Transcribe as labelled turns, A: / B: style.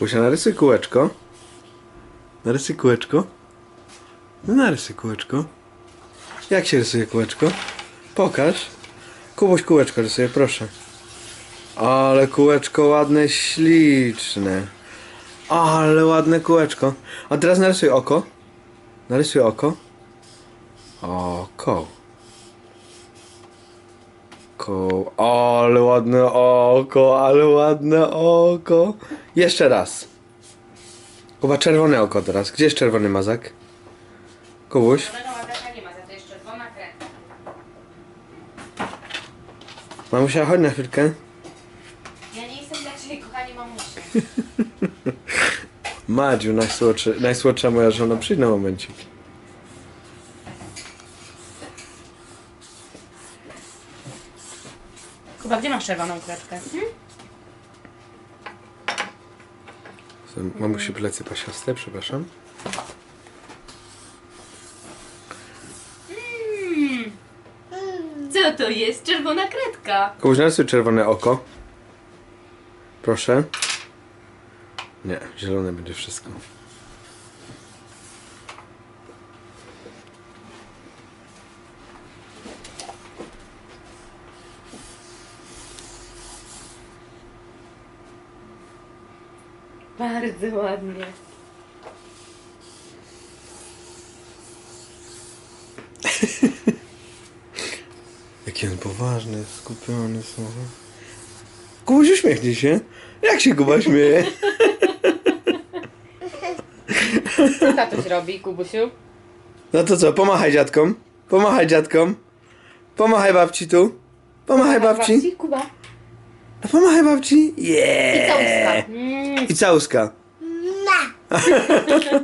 A: Kubusia, narysuj kółeczko. Narysuj kółeczko. No narysuj kółeczko. Jak się rysuje kółeczko? Pokaż. Kubuś kółeczko rysuje, proszę. Ale kółeczko ładne, śliczne. Ale ładne kółeczko. A teraz narysuj oko. Narysuj oko. Oko. Ko. Ale ładne oko, ale ładne oko. Jeszcze raz. Kuba, czerwone oko teraz. Gdzie jest czerwony mazak? Kubuś? Mamusia, chodź na chwilkę.
B: Ja nie jestem dla ciebie, kochanie mamusi.
A: Madziu, najsłodsza moja żona, przyjdź na momencik.
B: Kuba, gdzie masz czerwoną kredkę?
A: Mamusi plecy pasiaste, przepraszam.
B: Co to jest? Czerwona kredka.
A: Kubuś, narysuj czerwone oko. Proszę. Nie, zielone będzie wszystko.
B: Bardzo ładnie.
A: Jaki on poważny, skupiony słowo. Kubuś, uśmiechnij się. Jak się Kuba śmieje?
B: Co tatuś robi, Kubusiu?
A: No to co, pomachaj dziadkom. Pomachaj dziadkom. Pomachaj babci tu. Pomachaj babci.
B: Kuba.
A: Pomachaj babci.
B: I
A: Yeah.
B: całuska. Mm.
A: I całuska.